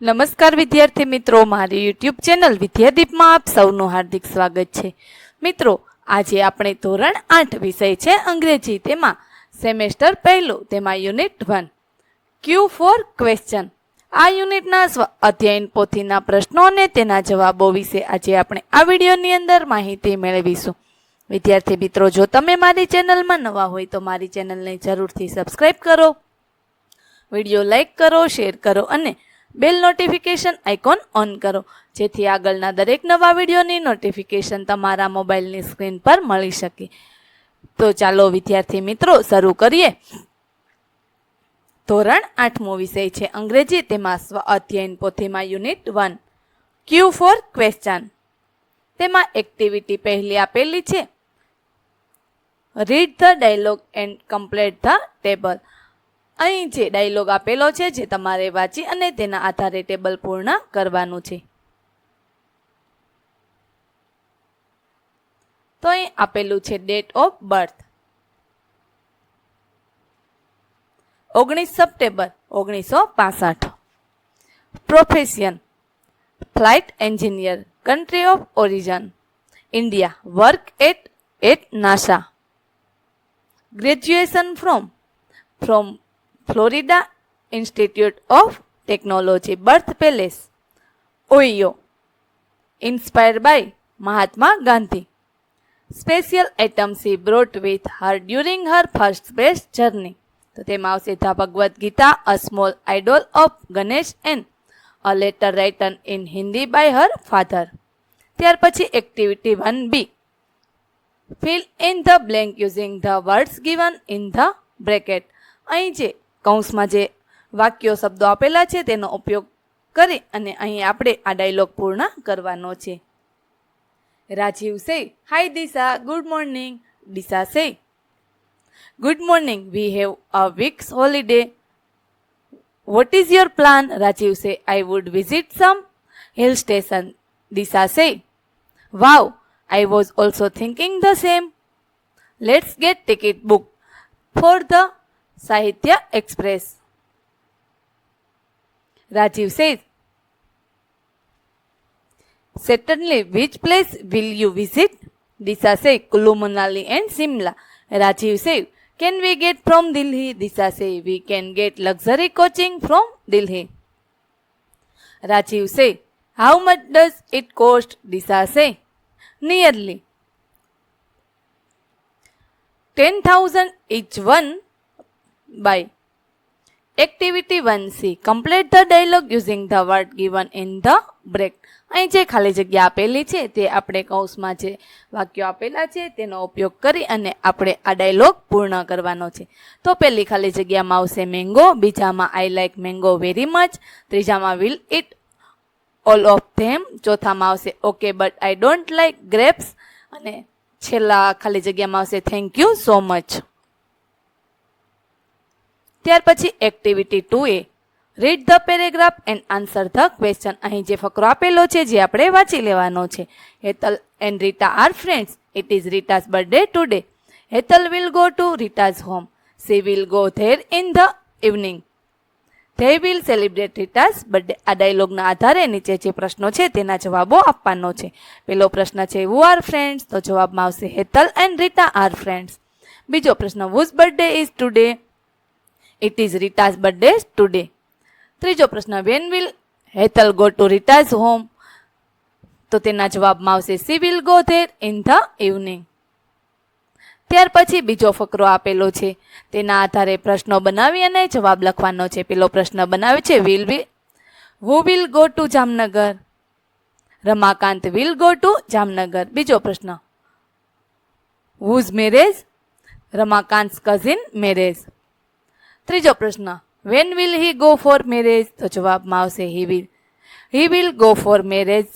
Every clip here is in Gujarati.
નમસ્કાર વિદ્યાર્થી મિત્રો, મારી યુટ્યુબ ચેનલ વિદ્યાદીપમાં આપ સૌનું હાર્દિક સ્વાગત છે. મિત્રો, આજે આપણે ધોરણ આઠ વિષય છે અંગ્રેજી. તેમાં સેમેસ્ટર પહેલું, તેમાં unit one. Q four question. આ યુનિટના સ્વ અધ્યયન પોથીના પ્રશ્નો અને તેના જવાબો વિશે આજે આપણે આ વિડીયોની અંદર માહિતી મેળવીશું. વિદ્યાર્થી મિત્રો, જો તમે મારી ચેનલમાં નવા હોય તો મારી ચેનલને જરૂરથી સબસ્ક્રાઈબ કરો. વીડિયો લાઈક કરો, શેર કરો અને બેલ નોટિફિકેશન આઇકોન ઓન કરો. જેથી આગળના દરેક નવા વિડીયોની નોટિફિકેશન તમારા મોબાઈલની સ્ક્રીન પર મળી શકે. તો ચાલો, વિદ્યાર્થી મિત્રો, શરૂ કરીએ. ધોરણ આઠમો વિષય છે અંગ્રેજી, તેમાં સ્વ અધ્યયન પોથીમાં unit one Q four question તેમાં એક્ટિવિટી પહેલી આપેલી છે. Read the dialogue and complete the table અહીં જે ડાયલોગ આપેલો છે, જે તમારે વાંચી અને તેના આધારે ટેબલ પૂર્ણ કરવાનું છે. તો અહીં આપેલું છે ડેટ ઓફ બર્થ. ઓગણીસ સપ્ટેમ્બર ઓગણીસો પાસઠ. Profession flight engineer. Country of origin. India. Work at at NASA. Graduation from from Florida Institute of Technology birth place Ohio inspired by Mahatma Gandhi special item she brought with her during her first space journey તો તેમાં આવશે the Bhagavad Gita a small idol of Ganesh and a letter written in Hindi by her father ત્યાર પછી activity one B fill in the blank using the words given in the bracket અહીં જે કૌંસમાં જે વાક્યો, શબ્દો આપેલા છે, તેનો ઉપયોગ કરી અને અહીં આપણે આ ડાયલોગ પૂર્ણ કરવાનો છે. રાજીવ સે હાય દિશા. Good morning Disha says good morning we have a weeks holiday what is your plan Rajiv says I would visit some hill station Disha says wow I was also thinking the same let's get ticket book for the Sahitya Express. Rajiv says, Certainly, which place will you visit? Disha says, Kullu Manali and Simla. Rajiv says, Can we get from Delhi? Disha says, We can get luxury coaching from Delhi. Rajiv says, How much does it cost? Disha says, Nearly 10,000 each one by activity one C complete the dialogue using the word given in the break અહીં જે ખાલી જગ્યા આપેલી છે, તે આપણે કૌંસમાં જે વાક્યો આપેલા છે, તેનો ઉપયોગ કરી અને આપણે આ ડાયલોગ પૂર્ણ કરવાનો છે. તો પહેલી ખાલી જગ્યામાં આવશે મેંગો બીજામાં I like mango very much ત્રીજામાં will eat all of them ચોથામાં આવશે okay but I don't like grapes અને છેલ્લા ખાલી જગ્યામાં આવશે થેન્ક યુ સો મચ ત્યાર પછી activity two A read the paragraph and answer the question અહીં જે ફકરો આપેલો છે, જે આપણે વાંચી લેવાનો છે. Hetal and Rita are friends it is Rita's birthday today Hetal will go to Rita's home she will go there in the evening they will celebrate Rita's birthday આ ડાયલોગના આધારે નીચે જે પ્રશ્નો છે, તેના જવાબો આપવાનો છે. પહેલો પ્રશ્ન છે વુ આર ફ્રેન્ડ્સ તો જવાબમાં આવશે, Hetal and Rita are friends બીજો પ્રશ્ન whose birthday is today it is Rita's birthday today ત્રીજો પ્રશ્ન when will Hetal go to Rita's home તો તેના જવાબમાં આવશે she will go there in the evening ત્યાર પછી બીજો ફકરો આપેલો છે. તેના આધારે પ્રશ્નો બનાવી અને જવાબ લખવાનો છે. પેલો પ્રશ્ન બનાવે છે will we who will go to Jamnagar? Ramakant will go to Jamnagar. બીજો પ્રશ્ન whose marriage Ramakant cousin marriage ત્રીજો પ્રશ્ન when will he go for marriage તો જવાબમાં આવશે he will he will go for marriage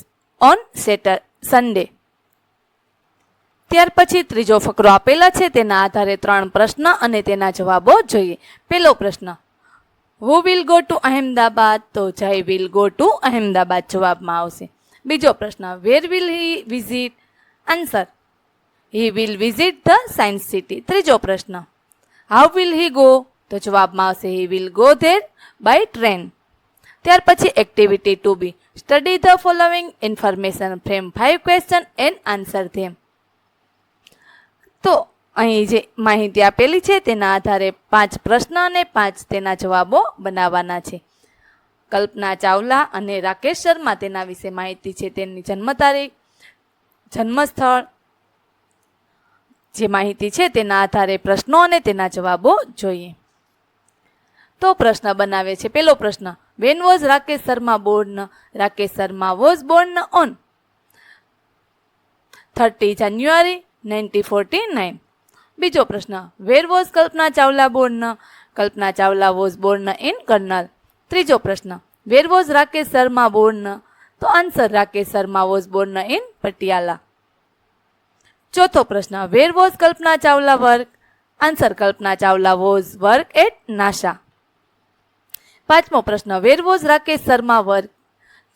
on Saturday Sunday ત્યાર પછી ત્રીજો ફકરો આપેલા છે, તેના આધારે ત્રણ પ્રશ્ન અને તેના જવાબો જોઈએ. પહેલો પ્રશ્ન who will go to Ahmedabad તો Jay will go to Ahmedabad જવાબમાં આવશે. બીજો પ્રશ્ન where will he visit answer he will visit the science city ત્રીજો પ્રશ્ન હાઉ વિલ હી ગો તો જવાબમાં આવશે he will go there by train. ત્યાર પછી activity two B study the following information frame five question and answer them તો અહીં જે માહિતી આપેલી છે તેના આધારે પાંચ પ્રશ્ન અને પાંચ તેના જવાબો બનાવવાના છે. કલ્પના ચાવલા અને રાકેશ શર્મા તેના વિશે માહિતી છે તેમની જન્મ તારીખ, જન્મસ્થળ, જે માહિતી છે તેના આધારે પ્રશ્નો અને તેના જવાબો જોઈએ. તો પ્રશ્ન બનાવે છે. પેલો પ્રશ્ન when was Rakesh Sharma born Rakesh Sharma was born on thirty January ninety forty nine બીજો પ્રશ્ન where was Kalpana Chawla born Kalpana Chawla was born in Karnal ત્રીજો પ્રશ્ન where was Rakesh Sharma born તો answer Rakesh Sharma was born in Patiala ચોથો પ્રશ્ન where was Kalpana Chawla work answer Kalpana Chawla was work at NASA પાંચમો પ્રશ્ન where was Rakesh Sharma work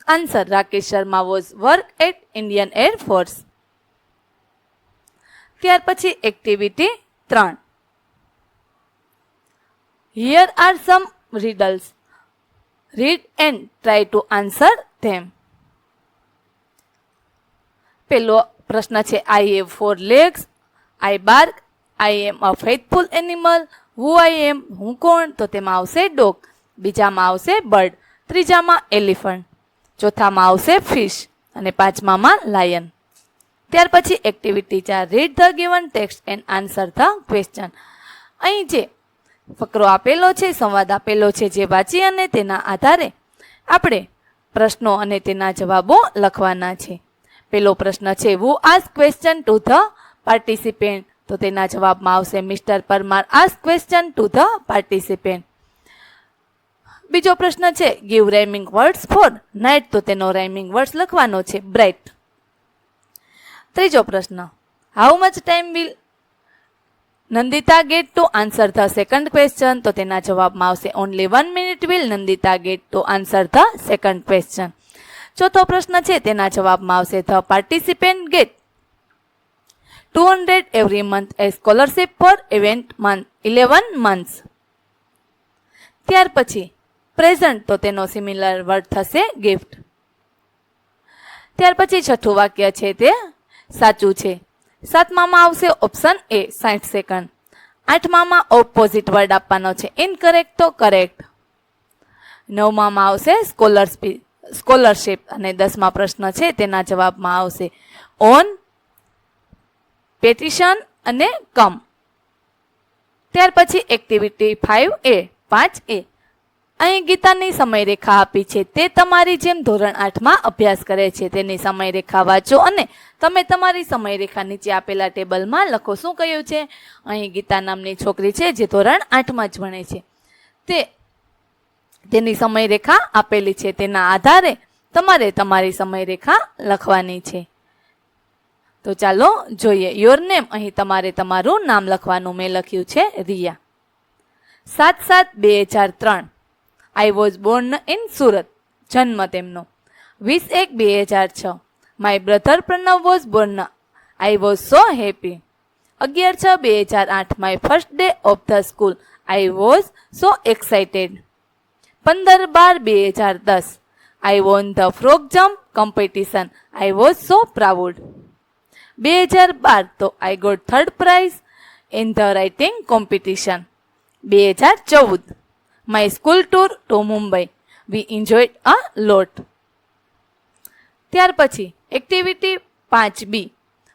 answer Rakesh Sharma was work at Indian air force ત્યાર પછી એક્ટિવિટી ત્રણ. Here are some riddles read and try to answer them પેલો પ્રશ્ન છે I have four legs I bark I am a faithful animal who I am હું કોણ? તો તેમાં આવશે ડોગ. બીજામાં આવશે બર્ડ, ત્રીજામાં એલિફન્ટ, ચોથામાં આવશે ફિશ અને પાંચમામાં લાયન. ત્યાર પછી એક્ટિવિટી ચાર. Read the given text and answer the question અહીં જે ફકરો આપેલો છે, સંવાદ આપેલો છે, જે વાંચી અને તેના આધારે આપણે પ્રશ્નો અને તેના જવાબો લખવાના છે. પેલો પ્રશ્ન છે who ask question to the participant તો તેના જવાબમાં આવશે mister Parmar ask question to the participant બીજો પ્રશ્ન છે give rhyming words for night તો તેનો રાઇમિંગ વર્ડ્સ લખવાનો છે બ્રાઇટ ત્રીજો પ્રશ્ન how much time will Nandita get to answer the second question તો તેના જવાબમાં આવશે only one minute will Nandita get to answer the second question ચોથો પ્રશ્ન છે, તેના જવાબમાં આવશે the participant get two hundred every month a scholarship for event month eleven months ત્યાર પછી પ્રેઝન્ટ તો તેનો સિમિલર વર્ડ થશે ગિફ્ટ ત્યાર પછી છઠ્ઠું વાક્ય છે તે સાચું છે. સાતમામાં આવશે ઓપ્શન એ સાઠ સેકન્ડ આઠમામાં ઓપોઝિટ વર્ડ આપવાનો છે. ઇનકરેક્ટ તો કરેક્ટ નવમામાં આવશે સ્કોલરશીપ સ્કોલરશિપ અને દસમા પ્રશ્ન છે તેના જવાબમાં આવશે ઓન પેટિશન અને કમ ત્યાર પછી એક્ટિવિટી ફાઇવ એ પાંચ એ અહીં ગીતાની સમયરેખા આપી છે. તે તમારી જેમ ધોરણ આઠમાં અભ્યાસ કરે છે. તેની સમયરેખા વાંચો અને તમે તમારી સમયરેખા નીચે આપેલા ટેબલમાં લખો. શું કહ્યું છે? અહીં ગીતા નામની છોકરી છે જે ધોરણ આઠમાં જ ભણે છે. તે તેની સમયરેખા આપેલી છે. તેના આધારે તમારે તમારી સમયરેખા લખવાની છે. તો ચાલો જોઈએ. યોર નેમ અહીં તમારે તમારું નામ લખવાનું. મેં લખ્યું છે રિયા. સાત સાત બે હજાર ત્રણ. I was born in Surat જન્મ તેમનો વીસ એક બે હજાર છ my brother Pranav was born I was so happy અગિયાર છ બે હજાર આઠ my first day of the school I was so excited પંદર બાર બે હજાર દસ I won the frog jump competition I was so proud બે હજાર બાર તો I got third prize in the writing competition બે હજાર ચૌદ my school tour to Mumbai we enjoyed a lot ત્યાર પછી એક્ટિવિટી પાંચ બી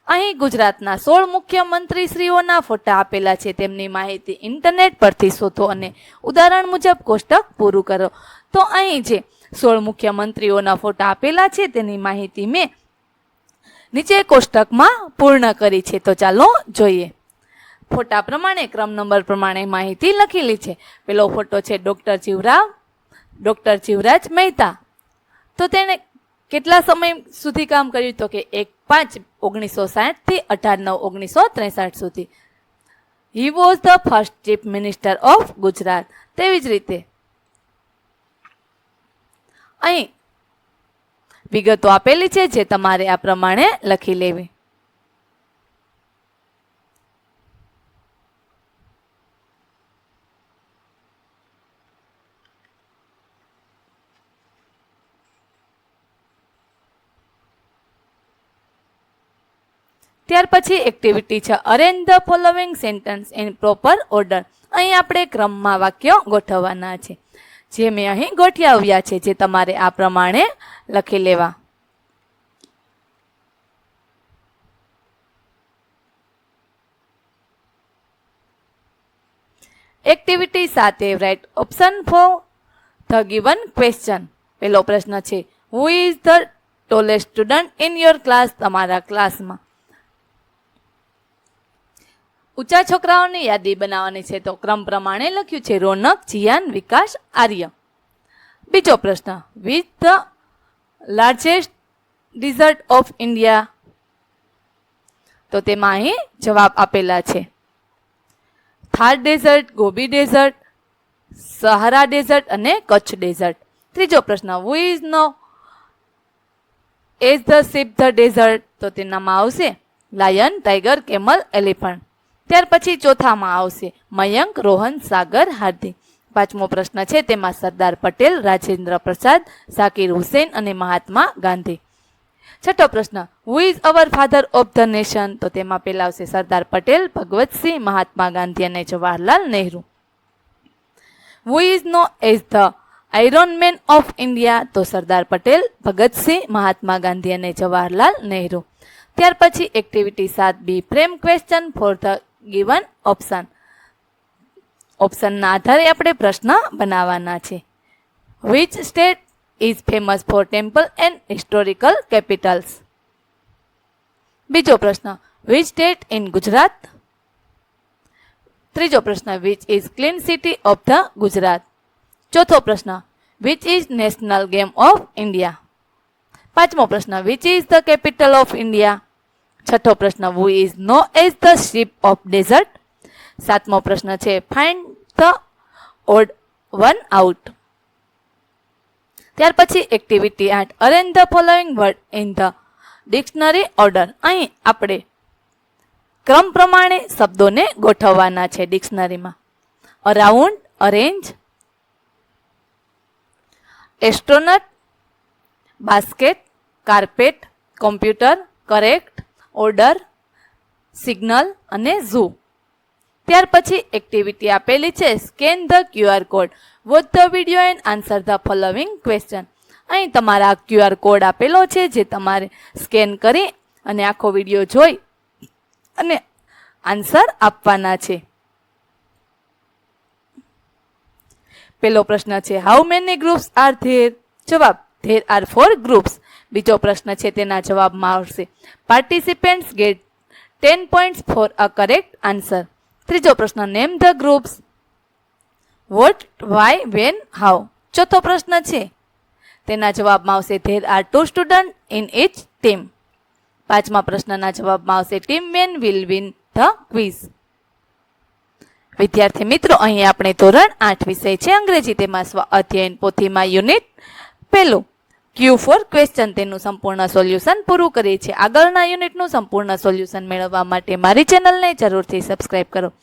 અહીં ગુજરાતના સોળ મુખ્યમંત્રીશ્રીઓના ફોટા આપેલા છે. તેમની માહિતી ઇન્ટરનેટ પરથી શોધો અને ઉદાહરણ મુજબ કોષ્ટક પૂરું કરો. તો અહીં જે સોળ મુખ્યમંત્રીઓના ફોટા આપેલા છે, તેની માહિતી મેં નીચે કોષ્ટકમાં પૂર્ણ કરી છે. તો ચાલો જોઈએ. ફોટા પ્રમાણે, ક્રમ નંબર પ્રમાણે માહિતી લખેલી છે. પેલો ફોટો છે ડૉક્ટર જીવરાવ, ડૉક્ટર જીવરાજ મહેતા. તો તેણે કેટલા સમય સુધી કામ કર્યું? તો કે એક પાંચ ઓગણીસો સાઠથી અઢાર નવ ઓગણીસો ત્રેસઠ સુધી. He was the first chief minister of Gujarat તેવી જ રીતે. અહીં વિગતો આપેલી છે જે તમારે આ પ્રમાણે લખી લેવી. ત્યાર પછી એક્ટિવિટી છે. Arrange the following sentence in proper order અહીં આપણે ક્રમમાં વાક્યો ગોઠવવાના છે. જે મેં અહીં ગોઠવ્યા છે, જે તમારે આ પ્રમાણે લખી લેવા. એક્ટિવિટી સાથે right option for the given question પહેલો પ્રશ્ન છે who is the tallest student in your class તમારા ક્લાસમાં ઊંચા છોકરાઓની યાદી બનાવવાની છે તો ક્રમ પ્રમાણે લખ્યું છે, રોનક, જીયાન, વિકાસ, આર્ય. બીજો પ્રશ્ન, with the largest desert of India. તો તેમાં અહીં જવાબ આપેલા છે. Thar desert, Gobi desert, Sahara desert અને કચ્છ ડેઝર્ટ. ત્રીજો પ્રશ્ન who is known as the ship the desert તો તેનામાં આવશે લાયન ટાઈગર કેમલ એલિફન્ટ ત્યાર પછી ચોથામાં આવશે મયંક, રોહન, સાગર, હાર્દિક. પાંચમો પ્રશ્ન છે, તેમાં સરદાર પટેલ, રાજેન્દ્ર પ્રસાદ, સાકિર હુસેન અને મહાત્મા ગાંધી. છઠ્ઠો પ્રશ્ન who is our father of the nation તો તેમાં પહેલા આવશે સરદાર પટેલ, ભગવતસિંહ, મહાત્મા ગાંધી અને Jawaharlal Nehru. Who is known as the iron man of India તો સરદાર પટેલ, ભગતસિંહ, મહાત્મા ગાંધી અને જવાહરલાલ નહેરુ. ત્યાર પછી એક્ટિવિટી સાત B frame question for the given option ઓપ્શનના આધારે આપણે પ્રશ્ન બનાવવાના છે. Which state is famous for temple and historical capitals બીજો પ્રશ્ન વિચ સ્ટેટ ઇન ગુજરાત? ત્રીજો પ્રશ્ન which is clean city of the Gujarat? ચોથો પ્રશ્ન which is national game of India પાંચમો પ્રશ્ન which is the capital of India છઠ્ઠો પ્રશ્ન who is known as the ship of desert સાતમો પ્રશ્ન છે find the odd one out ત્યાર પછી એક્ટિવિટી આઠ arrange the following word in the dictionary order અહીં આપણે ક્રમ પ્રમાણે શબ્દોને ગોઠવવાના છે ડિક્શનરીમાં around arrange astronaut basket carpet computer correct order, signal અને ઝૂ ત્યાર પછી એક્ટિવિટી આપેલી છે. Scan the QR code. Watch the video and answer the following question અહીં તમારા ક્યુઆર કોડ આપેલો છે, જે તમારે સ્કેન કરી અને આખો વીડિયો જોઈ અને આન્સર આપવાના છે. પેલો પ્રશ્ન છે how many groups are there જવાબ ધેર આર ફોર ગ્રુપ્સ બીજો પ્રશ્ન છે, તેના જવાબમાં આવશે. Participants get ten points for a correct answer ત્રીજો પ્રશ્ન name the groups what why when how ચોથો પ્રશ્ન છે, તેના જવાબમાં આવશે there are two student in each team પાંચમા પ્રશ્નના જવાબમાં આવશે team man will win the quiz વિદ્યાર્થી મિત્રો, અહીં આપણે ધોરણ આઠ વિષય છે, અંગ્રેજી તેમાં સ્વ, અધ્યયન પોથીમાં યુનિટ પહેલું. ક્યુ ફોર ક્વેશ્ચન તેનું સંપૂર્ણ સોલ્યુશન પૂરું કરીએ છીએ આગળના યુનિટનું સંપૂર્ણ સોલ્યુશન મેળવવા માટે મારી ચેનલને જરૂરથી સબસ્ક્રાઇબ કરો.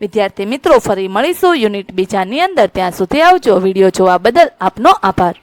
વિદ્યાર્થી મિત્રો, ફરી મળીશું યુનિટ બીજાની અંદર. ત્યાં સુધી આવજો. વીડિયો જોવા બદલ આપનો આભાર.